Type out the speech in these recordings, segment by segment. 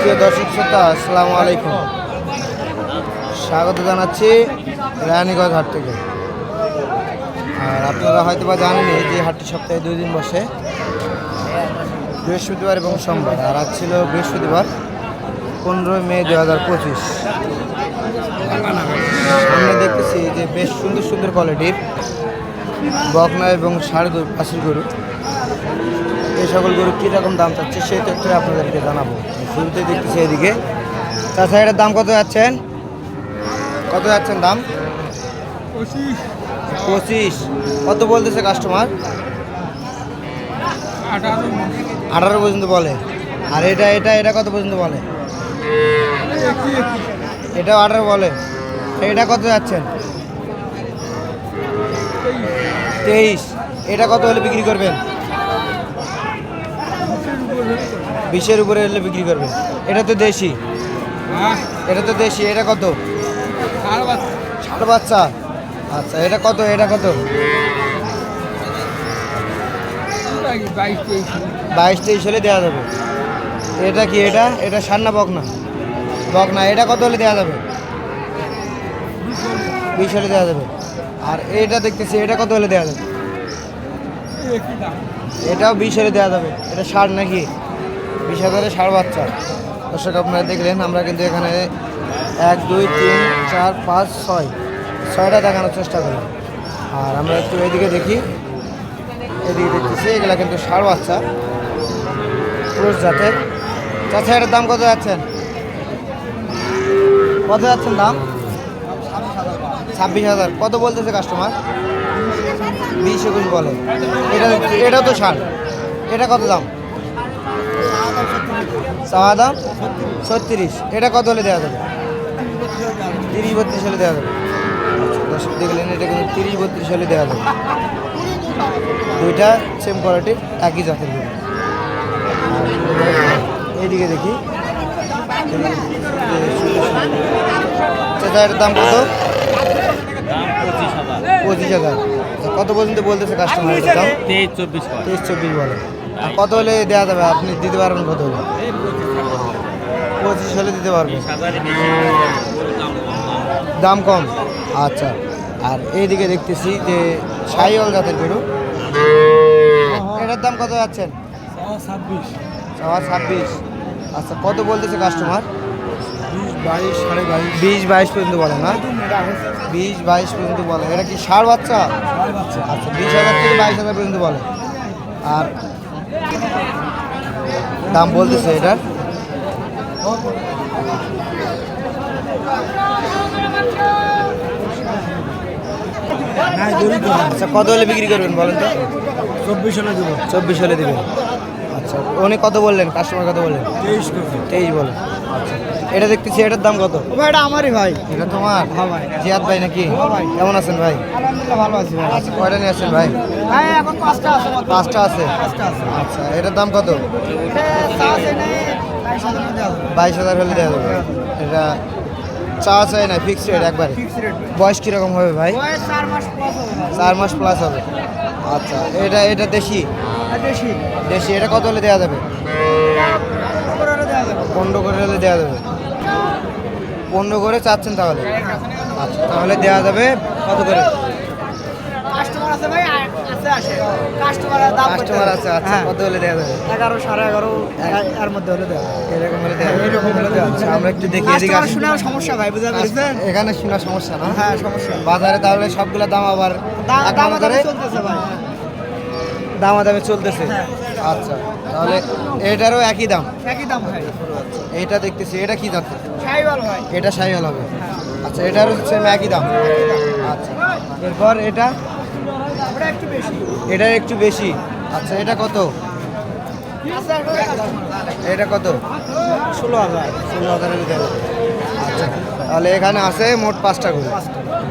প্রিয় দর্শক শ্রোতা, আসসালামু আলাইকুম। স্বাগত জানাচ্ছি রানীগঞ্জ হাট থেকে। আর আপনারা হয়তো বা জানেনই যে হাটটি সপ্তাহে দুই দিন বসে। বৃহস্পতিবার এবং সোমবার, আর আজ ছিল বৃহস্পতিবার পনেরোই মে দু হাজার পঁচিশ। সামনে দেখতেছি যে বেশ সুন্দর সুন্দর কোয়ালিটির বকনা এবং ষাড় গরু পাশের গরু। এই সকল গরু কীরকম দাম চাচ্ছে সেই তথ্য আপনাদেরকে জানাব। শুরুতে দেখতেছি এদিকে। তাছাড়া এটার দাম কত যাচ্ছেন? কত যাচ্ছেন দাম? পঁচিশ। কত বলতেছে কাস্টমার আঠারো পর্যন্ত বলে। আর এটা এটা এটা কত পর্যন্ত বলে? এটাও আঠারো বলে। এটা কত যাচ্ছেন? তেইশ। এটা কত হলে বিক্রি করবেন? বিশের উপরে এলে বিক্রি করবে। এটা তো দেশি। এটা তো দেশি। এটা কত? বাচ্চা। আচ্ছা এটা কত? এটা কত? বাইশ তেইশ হলে দেওয়া যাবে। এটা কি এটা? এটা সান্না বকনা। বকনা, এটা কত হলে দেওয়া যাবে? বিশ হলে দেওয়া যাবে। আর এটা দেখতেছি, এটা কত হলে দেওয়া যাবে? এটাও বিশ হলে দেওয়া যাবে। এটা ষাট নাকি? বিশ হাজারে ষাট বাচ্চা। দর্শক, আপনারা দেখলেন, আমরা কিন্তু এখানে এক, দুই, তিন, চার, পাঁচ, ছয়। ছয়টা দেখানোর চেষ্টা করি আর আমরা একটু এদিকে দেখি। এদিকে দেখতেছি, এগুলা কিন্তু ষাট বাচ্চা। পুরুষ জাতের। চাচা, এটার দাম কত যাচ্ছেন? কত যাচ্ছেন দাম? ছাব্বিশ হাজার। কত বলতেছে কাস্টমার বিশ একুশ বলে। এটা, এটাও তো ষাট এটা কত দাম? চাওয়া দাম ছত্রিশ। এটা কত হলে দেওয়া যাবে? তিরিশ বত্রিশ হলে দেওয়া যাবে। আচ্ছা, দর্শক দেখলেন এটা কিন্তু তিরিশ বত্রিশ হলে দেওয়া যাবে। দুইটা সেম কোয়ালিটির একই জাতের গরু। এইদিকে দেখি। এটার দাম কত? পঁচিশ হাজার। আচ্ছা, কত পর্যন্ত বলতেছে কাস্টমার দাম? তেইশ চব্বিশ তেইশ চব্বিশ বলে। আর কত হলে দেওয়া যাবে? আপনি দিতে পারবেন কত হলে? পঁচিশ হলে দিতে পারবেন দাম কম। আচ্ছা। আর এইদিকে দেখতেছি যে সাইওয়াল জাতের গরু। এটার দাম কত যাচ্ছেন? ছাব্বিশ। ছাব্বিশ। আচ্ছা কত বলতেছে কাস্টমার বিশ বাইশ সাড়ে বাইশ। বিশ বাইশ পর্যন্ত বলে না? বিশ বাইশ পর্যন্ত বলে। এটা কি ষাট বাচ্চা। আচ্ছা বিশ হাজার থেকে বাইশ হাজার পর্যন্ত বলে। আর দাম বলতেছে এটার? আচ্ছা কত হলে বিক্রি করবেন বলেন তো? চব্বিশ হলে দেবো। চব্বিশ হলে দেবেন। আচ্ছা উনি কত বললেন? কাস্টমার কত বললেন? তেইশ তেইশ বলেন। আচ্ছা এটা দেখতেছি এটার দাম কত? এটা আমারই ভাই। এটা তোমার? হ্যাঁ ভাই। জিয়াদ ভাই নাকি? কেমন আছেন ভাই? আলহামদুলিল্লাহ ভালো আছি ভাই। আচ্ছা কয়টা নিয়ে আসছেন ভাই? ভাই এখন পাঁচটা আছে। পাঁচটা আছে? আচ্ছা এটার দাম কত? বাইশ হাজার হলে দেওয়া যাবে। এটা চা চাই না ফিক্সড রেট একবারে। বয়স কীরকম হবে ভাই? চার মাস প্লাস হবে আচ্ছা এটা এটা দেশি? দেশি। এটা কত হলে দেওয়া যাবে? পনেরো হাজার দেওয়া যাবে। পনেরো করে হলে দেওয়া যাবে। পনেরো করে চাচ্ছেন তাহলে? আচ্ছা তাহলে দেওয়া যাবে কত করে কাস্টমার আছে ভাই আ- আছে আসে কাস্টমার দাম কাস্টমার আছে আচ্ছা হ্যাঁ। কত হলে দেওয়া যাবে? এগারো সাড়ে এগারো এর মধ্যে হলে দেওয়া এরকম হলে দেওয়া এরকম হলে দেওয়া আচ্ছা আমরা একটু দেখি এদিকে কাস্টমার আসি। সমস্যা ভাই বুঝতে পেরেছেন এখানে শোনা সমস্যা না? হ্যাঁ সমস্যা। বাজারে তাহলে সবগুলো দাম আবার দাম দাম চলতেছে ভাই। দামাদামি চলতেছে? হ্যাঁ। আচ্ছা তাহলে এটারও একই দাম? একই দাম ভাই। এইটা দেখতেছি এটা কি দাম সাইওয়াল ভাই। এটা সাইহল হবে। আচ্ছা এটারও সেম একই দাম। আচ্ছা এরপর এটা? ওটা একটু বেশি। এটার একটু বেশি। আচ্ছা এটা কত? একটা এটা কত? ষোলো হাজার। ষোলো হাজারের ভিতরে। আচ্ছা তাহলে এখানে আছে মোট পাঁচটা করে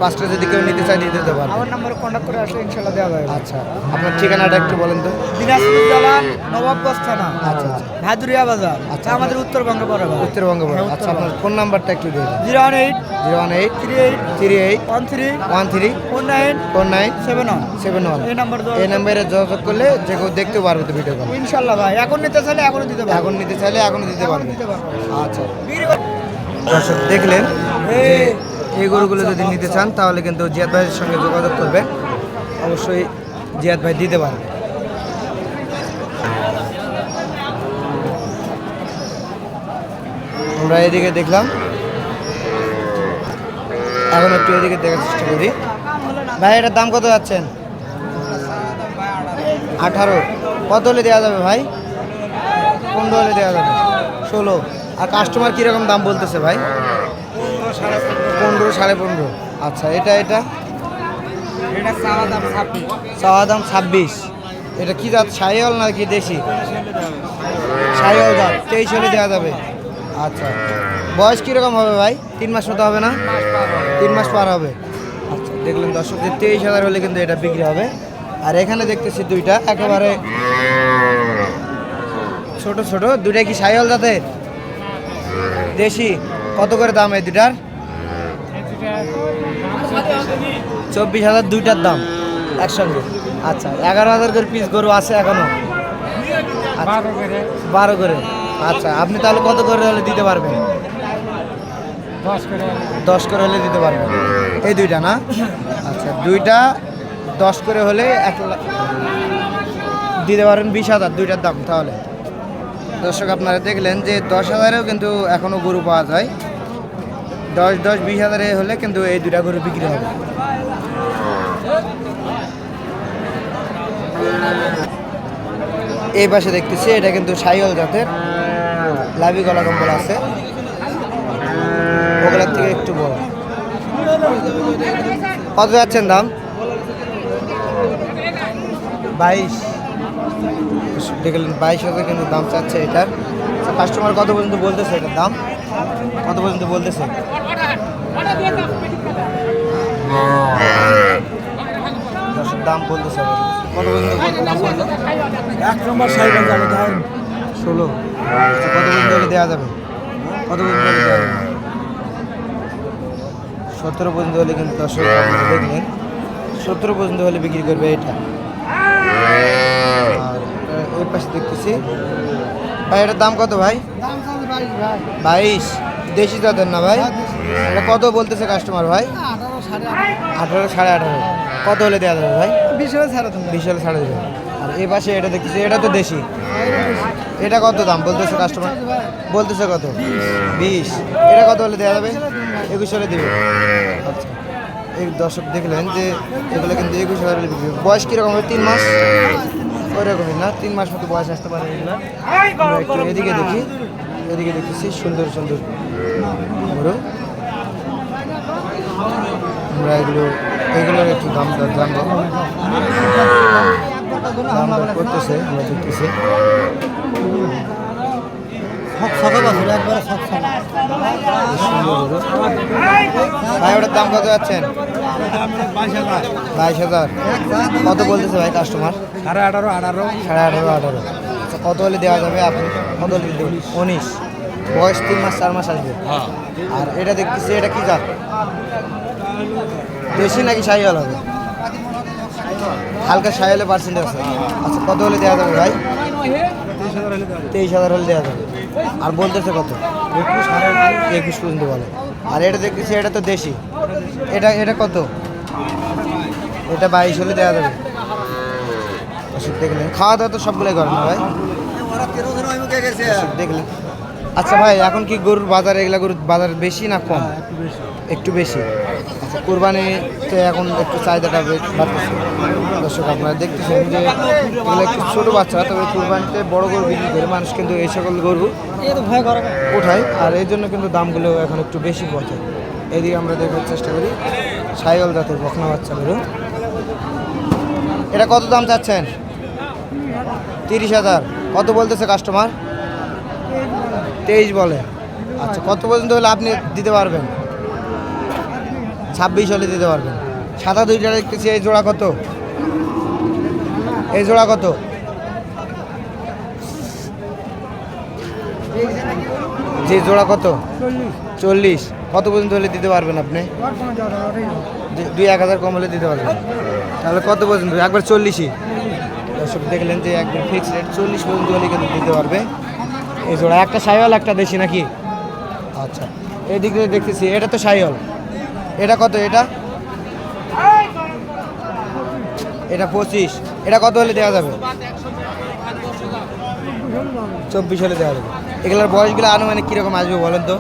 পাঁচটা যদি কেউ নিতে চায় দিতে পারবে। আমার নাম্বারে কন্ট্যাক্ট করে আসলে ইনশাল্লাহ দেওয়া যাবে। আচ্ছা আপনার ঠিকানাটা একটু বলেন তো। দিনাজপুর জেলা নবাবগঞ্জ থানা। আচ্ছা আচ্ছা। ভাদুরিয়া বাজার। আচ্ছা। আমাদের উত্তরবঙ্গে পড়ে উত্তরবঙ্গ বলে হ্যাঁ, আচ্ছা আপনার ফোন নাম্বারটা একটু দিয়ে zero one eight zero one eight three eight three eight one three one three four nine four nine seven one. Seven one. এই নাম্বার এই নাম্বারে যোগাযোগ করলে যে কেউ দেখতে পারবে তো ভিডিও কল ইনশাল্লাহ ভাই এখন নিতে চাইলে এখনই দিতে পারব। এখন নিতে চাইলে এখনও দিতে পারবে। আচ্ছা। দর্শক দেখলেন এই গরুগুলো যদি নিতে চান, তাহলে কিন্তু জিয়াদ ভাইয়ের সঙ্গে যোগাযোগ করবেন অবশ্যই জিয়াদ ভাই দিতে পারবে। আমরা এদিকে দেখলাম। এখন একটু এদিকে দেখার চেষ্টা করি। ভাই, এটার দাম কত যাচ্ছেন? আঠারো। কত হলে দেওয়া যাবে ভাই? পনেরো হলে দেওয়া যাবে। ষোলো। আর কাস্টমার কীরকম দাম বলতেছে ভাই? পনেরো সাড়ে পনেরো। আচ্ছা এটা এটা? এটা চাওয়া দাম ছাব্বিশ। ছাব্বিশ। এটা কি জাত সাইহল নাকি দেশি? সাইহল জাত তেইশ হলে দেওয়া যাবে। আচ্ছা বয়স কীরকম হবে ভাই? তিন মাস মতো হবে না? তিন মাস পার হবে। আচ্ছা দেখলেন দর্শক যে তেইশ হাজার হলে কিন্তু এটা বিক্রি হবে। আর এখানে দেখতেছি দুইটা একেবারে ছোট ছোট। দুইটা কি সাইহল জাতের? দেশি। কত করে দাম এই দুটার চব্বিশ হাজার দুইটার দাম একসঙ্গে। আচ্ছা এগারো হাজার করে পিস গরু আছে এখনও? বারো করে। আচ্ছা আপনি তাহলে কত করে হলে দিতে পারবেন? দশ করে হলে। দিতে পারবেন। এই দুইটা না? আচ্ছা দুইটা দশ করে হলে এক দিতে পারেন বিশ হাজার দুইটার দাম তাহলে। দর্শক আপনারা দেখলেন যে দশ হাজারেও কিন্তু এখনও গরু পাওয়া যায়। দশ দশ বিশ হাজারে হলে কিন্তু এই দুটা গরু বিক্রি হবে। এই পাশে দেখতেছি, এটা কিন্তু সাইল জাতের লাভি গলা কম্বল আছে। ওগুলোর থেকে একটু বড়। কত যাচ্ছেন দাম? বাইশ। দেখলেন, বাইশ হাজার কিন্তু দাম চাচ্ছে এটার। কাস্টমার কত পর্যন্ত বলতেছে এটার দাম? কত পর্যন্ত বলতেছে? দাম বলতেছে কত পর্যন্ত দাম বলল এক নম্বর সাইকেল যাবে ধরেন। ষোলো। আচ্ছা, কত পর্যন্ত দেওয়া যাবে? কত পর্যন্ত সতেরো পর্যন্ত হলে কিন্তু দর্শক দেখলেন সতেরো পর্যন্ত হলে বিক্রি করবে এটা। আর এটা ওই পাশে দেখতেছি ভাই এটার দাম কত ভাই? বাইশ। দেশি জাতের না ভাই? এটা কত বলতেছে কাস্টমার ভাই? আঠারো সাড়ে আঠারো। কত হলে দেওয়া যাবে ভাই? বিশ হলে বিশ হলে ছাড়ে দেবে। আর এ পাশে এটা দেখতেছি এটা তো দেশি। এটা কত দাম বলতেছে কাস্টমার বলতেছে কত? বিশ। এটা কত হলে দেওয়া যাবে? একুশ হলে দেবে। আচ্ছা। এই দর্শক দেখলেন যে এগুলো কিন্তু একুশ হাজার বয়স কীরকম হবে? তিন মাস? ওই রকমই না তিন মাস মতো বয়স আসতে পারে এগুলো। আমরা একটু এদিকে দেখি এদিকে দেখতেছি সুন্দর সুন্দর। গরু আমরা এগুলো এগুলোর একটু দাম দর জানব দাম দর করতেছে আমরা দেখতেছি। ভাই ওটার দাম কত যাচ্ছেন? বাইশ হাজার। কত বলতেছে ভাই কাস্টমার সাড়ে আঠারো আঠারো। সাড়ে আঠারো আঠারো। আচ্ছা কত হলে দেওয়া যাবে আপনি? কত হলে দেবেন? উনিশ। বয়স তিন মাস চার মাস আসবে? আর এটা দেখতেছি এটা কি জাত? দেশি নাকি সাইয়াল হবে? হালকা সাইয়ালে পার্সেন্ট আছে। আচ্ছা কত হলে দেওয়া যাবে ভাই? তেইশ হাজার হলে দেওয়া যাবে। আর বলতেছে কত? একুশ একুশ পর্যন্ত বলে। আর এটা দেখতেছি এটা তো দেশি। এটা এটা কত? এটা বাইশ হলে দেওয়া যাবে। ওষুধ দেখলেন খাওয়া দাওয়া তো সবগুলোই করেন না ভাই? দেখলেন আচ্ছা ভাই এখন কি গরুর বাজার এগুলা গরুর বাজার বেশি না কম? একটু বেশি। আচ্ছা কোরবানিতে এখন একটু চাহিদাটা বাড়তেছে। দর্শক আপনারা দেখতেছেন যে এগুলো একটু ছোটো বাচ্চা তবে কোরবানিতে বড় গরু বিক্রি করে মানুষ কিন্তু এই সকল গরু ওঠায়। আর এই জন্য কিন্তু দামগুলো এখন একটু বেশি পথে এদিকে আমরা দেখার চেষ্টা করি। সাইল জাতের বকনা বাচ্চা গরু এটা কত দাম চাচ্ছেন? তিরিশ হাজার। কত বলতেছে কাস্টমার তেইশ বলে। আচ্ছা কত পর্যন্ত হলে আপনি দিতে পারবেন? ছাব্বিশ হলে দিতে পারবেন। সাদা দুইটা দেখতেছি এই জোড়া কত? এই জোড়া কত? যে জোড়া কত? চল্লিশ কত পর্যন্ত হলে দিতে পারবেন আপনি? দুই এক হাজার কম হলে দিতে পারবেন। তাহলে কত পর্যন্ত? একবার চল্লিশই। দর্শক দেখলেন যে একবার ফিক্সড রেট চল্লিশ পর্যন্ত হলে কিন্তু দিতে পারবে। এই জোড়া, একটা সাইওয়াল, একটা দেশি নাকি? আচ্ছা এই দিক দিয়ে দেখতেছি, এটা তো সাইওয়াল। এটা কত এটা? এটা পঁচিশ। এটা কত হলে দেওয়া যাবে? চব্বিশ হলে দেওয়া যাবে। এগুলোর বয়সগুলো আনুমানিক কীরকম আসবে বলেন তো?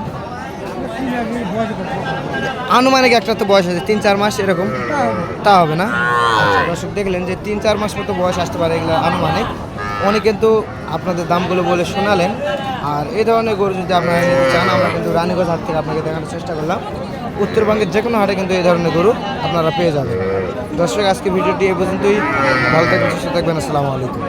আনুমানিক একটা তো বয়স আছে তিন চার মাস এরকম। তা হবে। না? আচ্ছা, দর্শক দেখলেন যে তিন চার মাস মতো বয়স আসতে পারে এগুলো আনুমানিক। উনি কিন্তু আপনাদের দামগুলো বলে শোনালেন। আর এই ধরনের গরু যদি আপনারা নিতে চান আমরা কিন্তু রানীগঞ্জ হাট থেকে আপনাকে দেখানোর চেষ্টা করলাম। উত্তরবঙ্গের যে কোনো হাটে কিন্তু এই ধরনের গরু আপনারা পেয়ে যাবেন। দর্শক আজকে ভিডিওটি এ পর্যন্তই। ভালো থাকবেন সুস্থ থাকবেন। আসসালামু আলাইকুম।